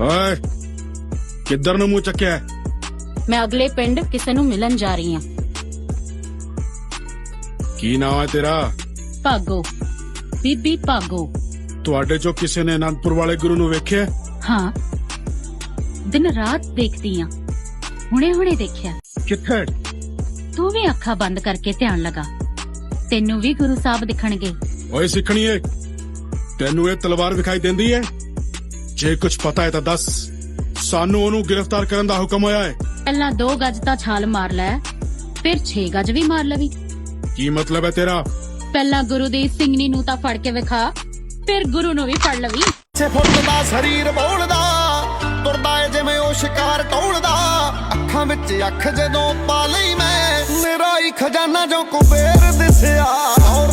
ਓਏ ਕਿੱਧਰ ਨੂੰ ਮੂੰਹ ਚੱਕਿਆ? ਹੈ? ਮੈਂ ਅਗਲੇ ਪਿੰਡ ਕਿਸੇ ਨੂੰ ਮਿਲਣ ਜਾ ਰਹੀ ਹਾਂ। ਕੀ ਨਾਮ ਹੈ ਤੇਰਾ? ਭਾਗੋ। ਬੀਬੀ ਭਾਗੋ। ਤੁਹਾਡੇ ਚੋਂ ਕਿਸੇ ਨੇ ਅਨੰਦਪੁਰ ਵਾਲੇ ਗੁਰੂ ਨੂੰ ਵੇਖਿਆ? ਹੈ? ਹਾਂ ਦਿਨ ਰਾਤ ਦੇਖਦੀ ਆ ਹੁਣੇ ਹੁਣੇ ਦੇਖਿਆ। ਕਿੱਥੇ? ਤੂੰ ਵੀ ਅੱਖਾਂ ਬੰਦ ਕਰਕੇ ਧਿਆਨ ਲਗਾ। ਤੈਨੂੰ ਵੀ ਗੁਰੂ ਸਾਹਿਬ ਦਿਖਣਗੇ। ਓਏ ਸਿੱਖਣੀਏ ਤੈਨੂੰ ਇਹ ਤਲਵਾਰ ਵਿਖਾਈ ਦਿੰਦੀ ਹੈ? ਜੇ ਕੁਝ ਪਤਾ ਹੈ ਤਾਂ ਦੱਸ। ਸਾਨੂੰ ਉਹਨੂੰ ਗ੍ਰਿਫਤਾਰ ਕਰਨ ਦਾ ਹੁਕਮ ਹੋਇਆ ਹੈ। ਪਹਿਲਾਂ 2 ਗੱਜ ਤਾਂ ਛਾਲ ਮਾਰ ਲੈ ਫਿਰ 6 ਗੱਜ ਵੀ ਮਾਰ ਲਵੀ। ਕੀ ਮਤਲਬ ਹੈ ਤੇਰਾ? ਪਹਿਲਾਂ ਗੁਰੂ ਦੀ ਸਿੰਘਣੀ ਨੂੰ ਤਾਂ ਫੜ ਕੇ ਵਿਖਾ ਫਿਰ ਗੁਰੂ ਨੂੰ ਵੀ ਫੜ ਲਵੀ। ਛੇ ਫੁੱਟ ਦਾ ਸਰੀਰ ਬੋਲਦਾ ਤੁਰਦਾ ਏ ਜਿਵੇਂ ਉਹ ਸ਼ਿਕਾਰ ਟੋਲਦਾ ਅੱਖਾਂ ਵਿੱਚ ਅੱਖ ਜਦੋਂ ਪਾ ਲਈ ਮੈਂ ਮੇਰਾ ਹੀ ਖਜ਼ਾਨਾ ਜੋ ਕੁਬੇਰ ਦਿਸਿਆ। ਔਰ